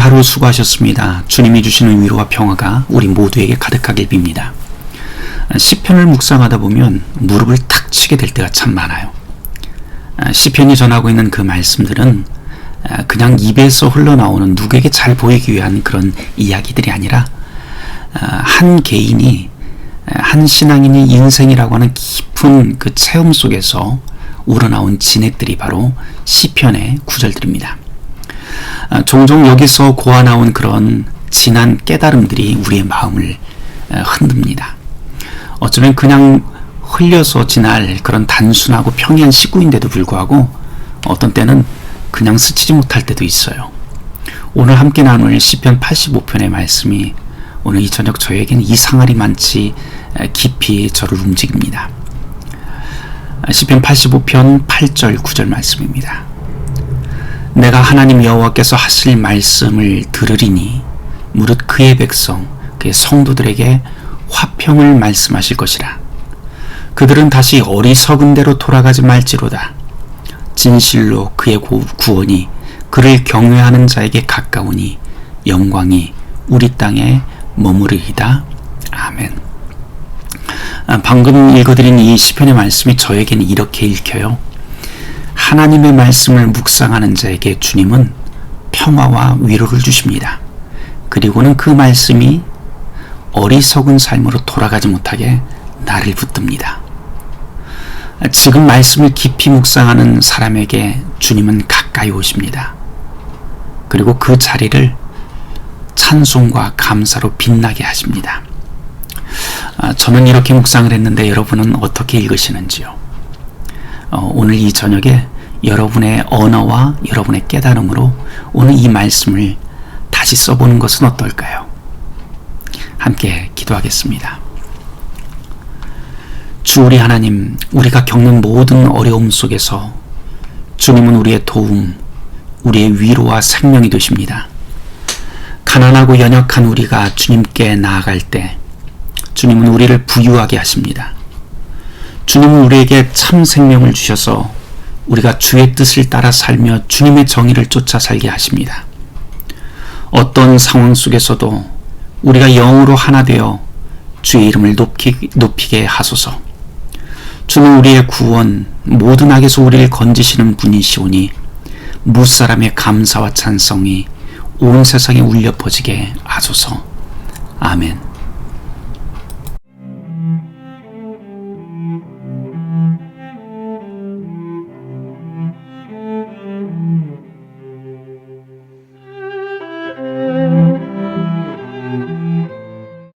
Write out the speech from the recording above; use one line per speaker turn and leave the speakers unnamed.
하루 수고하셨습니다. 주님이 주시는 위로와 평화가 우리 모두에게 가득하길 빕니다. 시편을 묵상하다 보면 무릎을 탁 치게 될 때가 참 많아요. 시편이 전하고 있는 그 말씀들은 그냥 입에서 흘러나오는 누구에게 잘 보이기 위한 그런 이야기들이 아니라 한 개인이 한 신앙인의 인생이라고 하는 깊은 그 체험 속에서 우러나온 진액들이 바로 시편의 구절들입니다. 아, 종종 여기서 고아 나온 그런 진한 깨달음들이 우리의 마음을 흔듭니다. 어쩌면 그냥 흘려서 지날 그런 단순하고 평이한 시구인데도 불구하고 어떤 때는 그냥 스치지 못할 때도 있어요. 오늘 함께 나눌 시편 85편의 말씀이 오늘 이 저녁 저에겐 이상하리 많지 깊이 저를 움직입니다. 시편 85편 8절 9절 말씀입니다. 내가 하나님 여호와께서 하실 말씀을 들으리니 무릇 그의 백성 그의 성도들에게 화평을 말씀하실 것이라. 그들은 다시 어리석은 대로 돌아가지 말지로다. 진실로 그의 구원이 그를 경외하는 자에게 가까우니 영광이 우리 땅에 머무르이다. 아멘. 아, 방금 읽어드린 이 시편의 말씀이 저에게는 이렇게 읽혀요. 하나님의 말씀을 묵상하는 자에게 주님은 평화와 위로를 주십니다. 그리고는 그 말씀이 어리석은 삶으로 돌아가지 못하게 나를 붙듭니다. 지금 말씀을 깊이 묵상하는 사람에게 주님은 가까이 오십니다. 그리고 그 자리를 찬송과 감사로 빛나게 하십니다. 아, 저는 이렇게 묵상을 했는데 여러분은 어떻게 읽으시는지요? 어, 오늘 이 저녁에 여러분의 언어와 여러분의 깨달음으로 오늘 이 말씀을 다시 써보는 것은 어떨까요? 함께 기도하겠습니다. 주 우리 하나님, 우리가 겪는 모든 어려움 속에서 주님은 우리의 도움, 우리의 위로와 생명이 되십니다. 가난하고 연약한 우리가 주님께 나아갈 때 주님은 우리를 부유하게 하십니다. 주님은 우리에게 참 생명을 주셔서 우리가 주의 뜻을 따라 살며 주님의 정의를 쫓아 살게 하십니다. 어떤 상황 속에서도 우리가 영으로 하나 되어 주의 이름을 높이, 높이게 하소서. 주는 우리의 구원, 모든 악에서 우리를 건지시는 분이시오니 무사람의 감사와 찬성이 온 세상에 울려 퍼지게 하소서. 아멘.